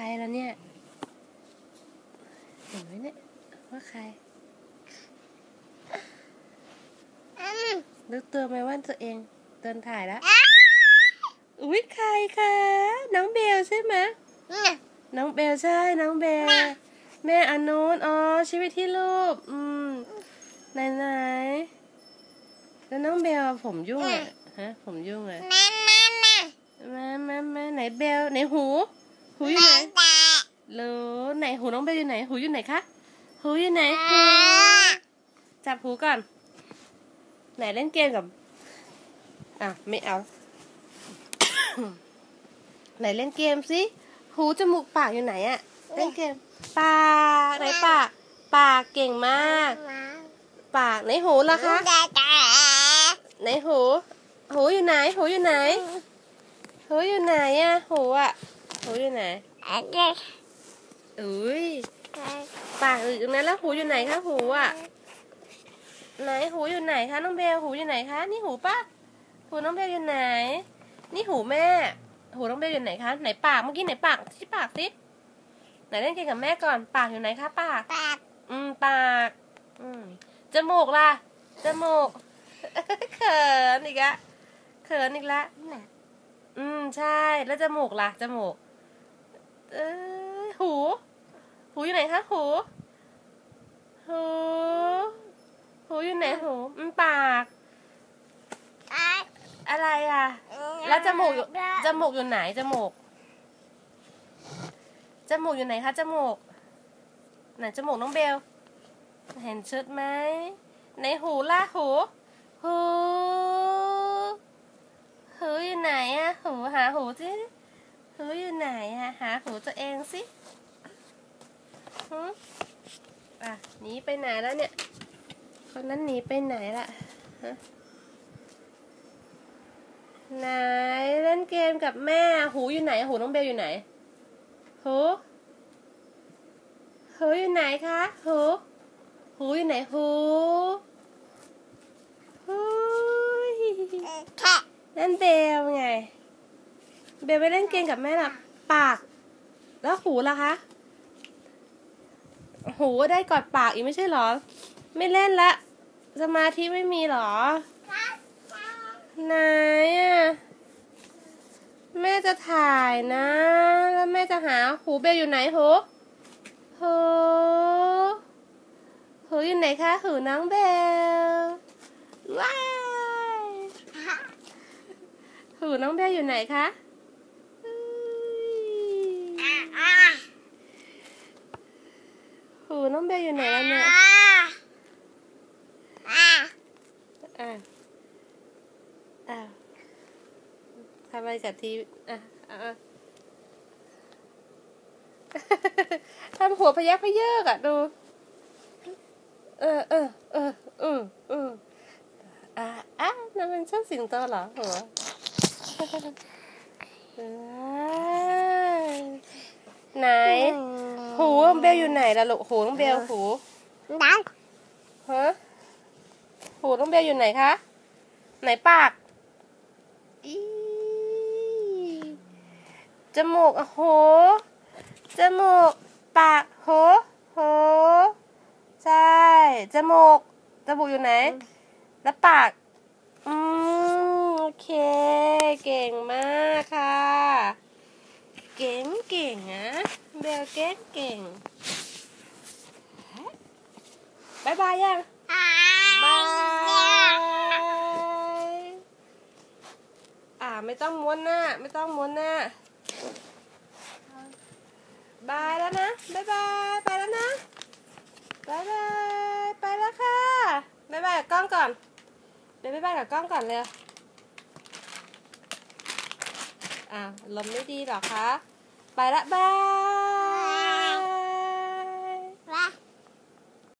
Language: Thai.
รแล้วเนี่ย เห็นไหมเนี่ย ว่าใคร รู้ตัวไหมว่าตัวเองเดินถ่ายแล้ว อุ๊ย ใครคะ น้องเบลใช่ไหม น้องเบลใช่ น้องเบล แม่อันนู้นอ๋อ ชีวิตที่รูป อืม ไหนไหนแล้วน้องเบลผมยุ่งอะฮะ ผมยุ่งอะแม่แม่แม่ไหนเบลไหนหูหูอยู่ไหนหรือไหนหูน้องเบล อยู่ไหนหูอยู่ไหนคะ หูอยู่ไหนหูจับหูก่อน ไหนเล่นเกมกับ อะ ไม่เอา ไหนเล่นเกมสิ หูจมูกปากอยู่ไหนอะเล่นเกม ปากไหนปาก ปากเก่งมาก ปากไหนหูล่ะคะ ไหนหู หูอยู่ไหน หูอยู่ไหน หูอยู่ไหนอะหูอะหูอยู่ไหนอุ้ย ปากอยู่ตรงนั้นแล้วหูอยู่ไหนคะหูอะไหนหูอยู่ไหนคะน้องเบลหูอยู่ไหนคะ นี่หูปะหูน้องเบลอยู่ไหน นี่หูแม่ หูน้องเบลอยู่ไหนคะไหนปากเมื่อกี้ไหนปากที่ปากสิไหนเล่นเกมกับแม่ก่อนปากอยู่ไหนคะปากอืมปากอืมจมูกล่ะจมูกเขินอีกอะเขินอีกละอืมใช่แล้วจมูกล่ะจมูก เออหู หูอยู่ไหนคะหูหูหูอยู่ไหนหูอืมปาก อะไรอะ แล้วจมูกอยู่จมูกอยู่ไหนจมูกจมูกอยู่ไหนคะจมูกไหนจมูกน้องเบล เห็นชุดไหมในหูล่ะหูหูหูอยู่ไหนอะหูหาหูสิหูอยู่ไหนอะหาหูตัวเองสิ หืมอะหนีไปไหนแล้วเนี่ย คนนั้นหนีไปไหนละฮะไหนเล่นเกมกับแม่ หูอยู่ไหน หูน้องเบลอยู่ไหน หูหูอยู่ไหนคะ หู หูอยู่ไหน หูหูนั่นเบลไง เบลไปเล่นเกมกับแม่ละปาก แล้วหูล่ะคะ หูได้กอดปากอีกไม่ใช่หรอ ไม่เล่นละ สมาธิไม่มีหรอไหนอะแม่จะถ่ายนะ แล้วแม่จะหาหูเบลอยู่ไหนหูหูหูอยู่ไหนคะหูน้องเบลว้ายหูน้องเบลอยู่ไหนคะหู น้องเบลอยู่ไหนแล้วเนี่ยอะอ้าวทำอะไรกับทีวีอะอะทำหัวพยักพเยิกอะดู เออเออเออเออเอออะอะนั่นเป็นเช่าสิงโตเหรอหัวไหน หูน้องเบลอยู่ ไหนล่ะลูกหูน้องเบลหูฮะหูน้องเบลอยู่ไหนคะ ไหนปากอีจมูกโอ้โหจมูก ปากโหโหใช่จมูกจมูกอยู่ไหน แล้วปาก อืมโอเค เก่งมากค่ะ เก่งเก่งนะเบลเก่งเก่ง บายบายยังบายอ่าไม่ต้องม้วนหน้า ไม่ต้องม้วนหน้า บายแล้วนะบายบายไปแล้วนะบายบายไปแล้วค่ะบายบายกับกล้องก่อนเดี๋ยวบายบายกับกล้องก่อนเลยอ่าลมไม่ดีหรอคะ ไปละบาย